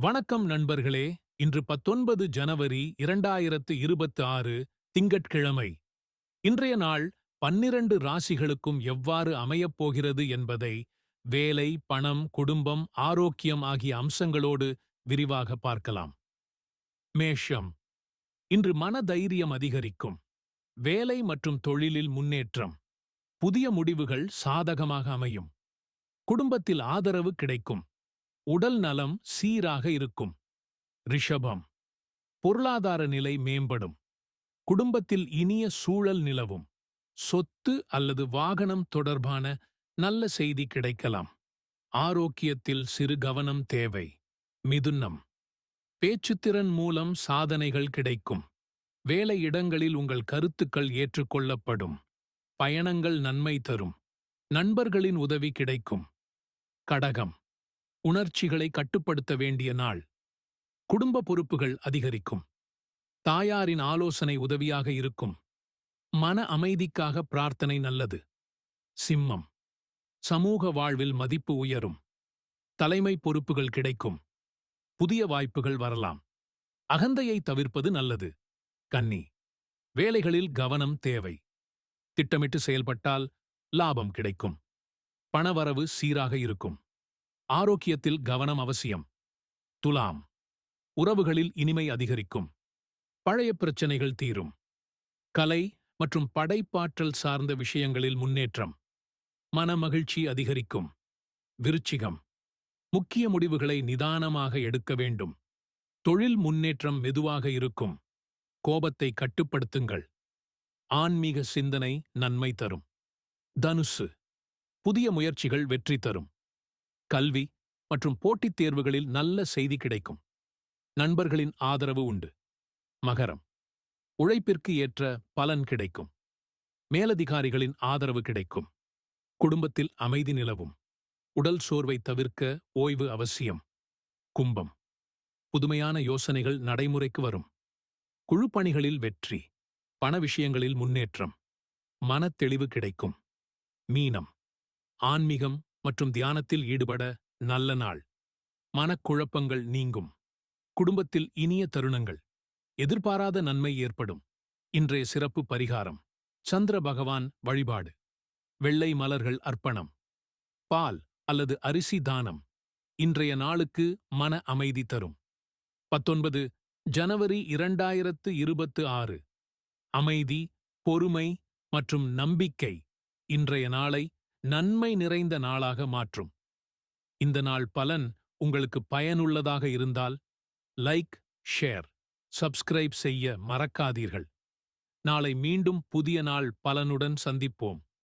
வணக்கம் நண்பர்களே இன்று பத்தொன்பது ஜனவரி இரண்டாயிரத்து இருபத்து ஆறு திங்கட்கிழமை. இன்றைய நாள் பன்னிரண்டு ராசிகளுக்கும் எவ்வாறு அமையப் போகிறது என்பதை வேலை பணம் குடும்பம் ஆரோக்கியம் ஆகிய அம்சங்களோடு விரிவாக பார்க்கலாம். மேஷம். இன்று மன தைரியம் அதிகரிக்கும். வேலை மற்றும் தொழிலில் முன்னேற்றம். புதிய முடிவுகள் சாதகமாக அமையும். குடும்பத்தில் ஆதரவு கிடைக்கும். உடல் நலம் சீராக இருக்கும். ரிஷபம். பொருளாதார நிலை மேம்படும். குடும்பத்தில் இனிய சூழல் நிலவும். சொத்து அல்லது வாகனம் தொடர்பான நல்ல செய்தி கிடைக்கலாம். ஆரோக்கியத்தில் சிறு கவனம் தேவை. மிதுன்னம் பேச்சுத்திறன் மூலம் சாதனைகள் கிடைக்கும். வேலை இடங்களில் உங்கள் கருத்துக்கள் ஏற்றுக்கொள்ளப்படும். பயணங்கள் நன்மை தரும். நண்பர்களின் உதவி கிடைக்கும். கடகம். உணர்ச்சிகளை கட்டுப்படுத்த வேண்டிய நாள். குடும்ப பொறுப்புகள் அதிகரிக்கும். தாயாரின் ஆலோசனை உதவியாக இருக்கும். மன அமைதிக்காக பிரார்த்தனை நல்லது. சிம்மம். சமூக வாழ்வில் மதிப்பு உயரும். தலைமை பொறுப்புகள் கிடைக்கும். புதிய வாய்ப்புகள் வரலாம். அகந்தையை தவிர்ப்பது நல்லது. கன்னி. வேலைகளில் கவனம் தேவை. திட்டமிட்டு செயல்பட்டால் லாபம் கிடைக்கும். பணவரவு சீராக இருக்கும். ஆரோக்கியத்தில் கவனம் அவசியம். துலாம். உறவுகளில் இனிமை அதிகரிக்கும். பழைய பிரச்சனைகள் தீரும். கலை மற்றும் படைப்பாற்றல் சார்ந்த விஷயங்களில் முன்னேற்றம். மனமகிழ்ச்சி அதிகரிக்கும். விருச்சிகம். முக்கிய முடிவுகளை நிதானமாக எடுக்க வேண்டும். தொழில் முன்னேற்றம் மெதுவாக இருக்கும். கோபத்தை கட்டுப்படுத்துங்கள். ஆன்மீக சிந்தனை நன்மை தரும். தனுசு. புதிய முயற்சிகள் வெற்றி தரும். கல்வி மற்றும் போட்டித் தேர்வுகளில் நல்ல செய்தி கிடைக்கும். நண்பர்களின் ஆதரவு உண்டு. மகரம். உழைப்பிற்கு ஏற்ற பலன் கிடைக்கும். மேலதிகாரிகளின் ஆதரவு கிடைக்கும். குடும்பத்தில் அமைதி நிலவும். உடல் சோர்வை தவிர்க்க ஓய்வு அவசியம். கும்பம். புதுமையான யோசனைகள் நடைமுறைக்கு வரும். குழுப்பணிகளில் வெற்றி. பண விஷயங்களில் முன்னேற்றம். மனத்தெளிவு கிடைக்கும். மீனம். ஆன்மீகம் மற்றும் தியானத்தில் ஈடுபட நல்ல நாள். மனக்குழப்பங்கள் நீங்கும். குடும்பத்தில் இனிய தருணங்கள். எதிர்பாராத நன்மை ஏற்படும். இன்றைய சிறப்பு பரிகாரம். சந்திர பகவான் வழிபாடு. வெள்ளை மலர்கள் அர்ப்பணம். பால் அல்லது அரிசி தானம். இன்றைய நாளுக்கு மன அமைதி தரும். பத்தொன்பது ஜனவரி இரண்டாயிரத்து இருபத்து ஆறு. அமைதி பொறுமை மற்றும் நம்பிக்கை இன்றைய நாளை நன்மை நிறைந்த நாளாக மாற்றும். இந்த நாள் பலன் உங்களுக்கு பயனுள்ளதாக இருந்தால் லைக் ஷேர் சப்ஸ்கிரைப் செய்ய மறக்காதீர்கள். நாளை மீண்டும் புதிய நாள் பலனுடன் சந்திப்போம்.